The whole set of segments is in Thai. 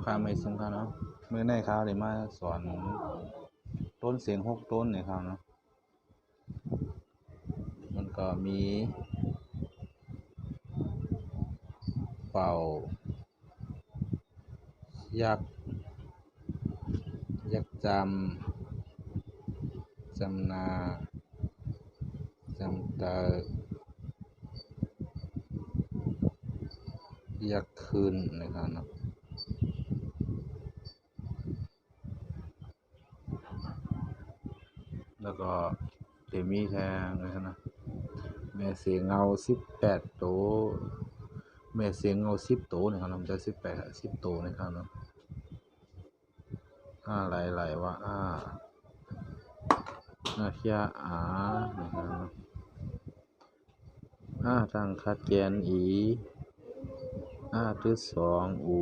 ราคาไม่สำคัญเนาะเมื่อในคราวนี้มาสอนต้นเสียงหกต้นเนี่ยครับเนาะมันก็มี เป่า ยักษ์ยักษ์จำจำนาจำเตอยักษ์คืนนะครับเนาะ แล้วก็เดมี่แทงนะครับนะแม่เสียงเงาสิบแปดตัวแม่เสียงเงาสิบตัวนะครับมันจะสิบแปดสิบตัวนะครับนะอ่าไหลไหลว่าอ่าอาเคียอานะครับนะอ่าทางคัดแกนอีอ่าที่สองอู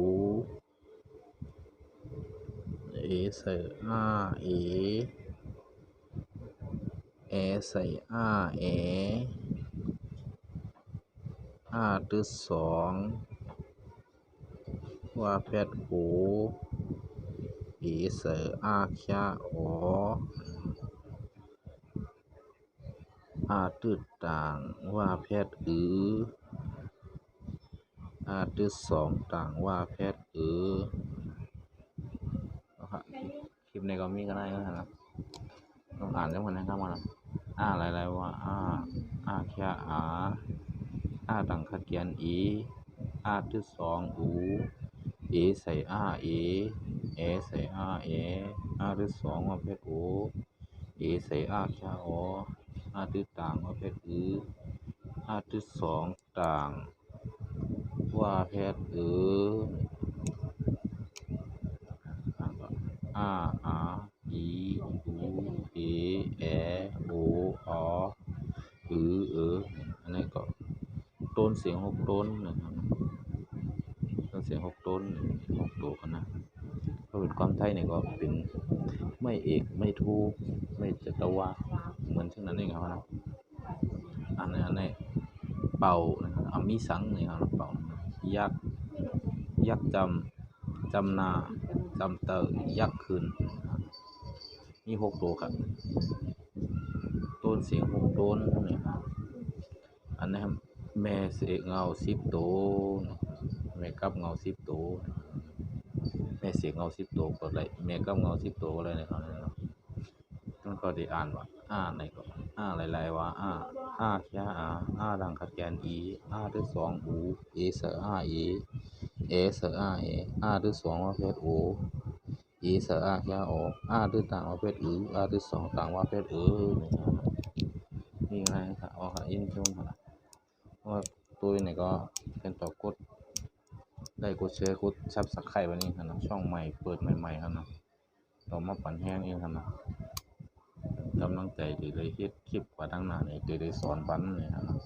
เอใส่อ่าอเอ ใส่อ้าเออ้าตัวสองว่าแพทย์หูอีใส่อ้าแค่ออาตืดต่างว่าแพทย์อืออาตืดสองต่างว่าแพทย์อือเอครับคลิปในก็มีก็ได้ก็ได้นะต้องอ่านจังหวะนั้นครับว่า อ่าหลายๆว่าอ่าอ่าแค่อาอ่าดังขะเกียนอีอ่าที่สองอูเอใส่อ่าเอเอใส่อ่าเออ่าที่สองว่าเพชรอูเอใส่อ่าแค่ออ่าที่ต่างว่าเพชรอืออ่าที่สองต่าง ว่าเพชรอือาอาอีอูเอแอโออออือเอออันนี้ก็ต้น เสียงหกต้นนะครับต้นเสียงหกต้นหกตัวกันนะพระบทความไทยเนี่ยก็เป็นไม่เอกไม่ทูไม่จตวาเหมือนเช่นนั้นเองครับนะอันนี้อันนี้เป่านะครับอามิสังเนี่ยครับเป่ายักษ์ยักษ์จำจำนาจำเตอยักษ์คืนนะครับมีหกตัวครับต้นเสียงหกต้นนี่ยครับอันนี้ครับ แม่เสียงเงาสิบตัวแม่กับเงาสิบตัวแม่เสียงเงาสิบตัวก็เลยแม่กับเงาสิบตัวก็เลยนะครับเนาะมันก็ได้อ่านว่าอ่าในก็อ่าหลายๆว่าอ่าอ่าแค่อ่าอ่าดังขัดแกนอีอ่าด้วยสองอูเอเสออ่าเอเอเสออ่าเออ่าด้วยสองว่าเพชรโอเอเสออาแค่โออาด้วยต่างว่าเพศอืออาด้วยสองต่างว่าเพศเออนี่ครับนี่ไงครับอ๋อครับยินชมครับ ว่าตัวนี้ก็เป็นต่อกดได้กดเชื้อกดซับสักไข่วันนี้ครับนะช่องใหม่เปิดใหม่ๆครับนะต่อมาปั่นแห้งเองครับนะกำลังใจดีเลยเฮ็ดคลิปกว่าตั้งนานนี่ดีเลยสอนปันเนี่ยครับนะ